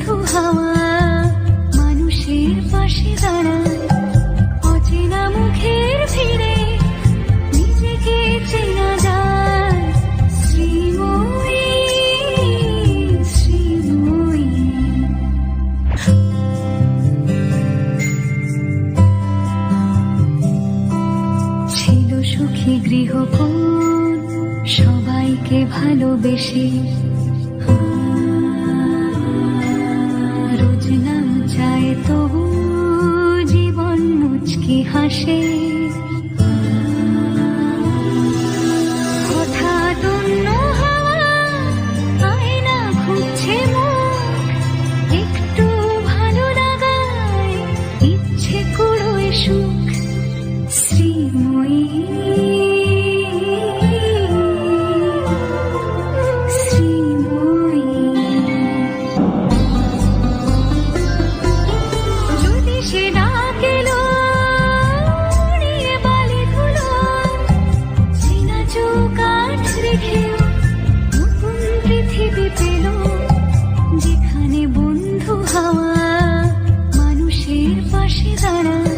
বন্ধু হাওয়া মানুষের পাশে দাঁড়ায়, অচেনা মুখের ভিড়ে নিজেকে চেনা যায়। ছিল সুখী গৃহকোণ সবাইকে ভালোবেসে। হাসে হঠাৎ একটু ভালো ইচ্ছে সুখ। শ্রীময়ী। শ্রীময়ী। যদি সে she's on a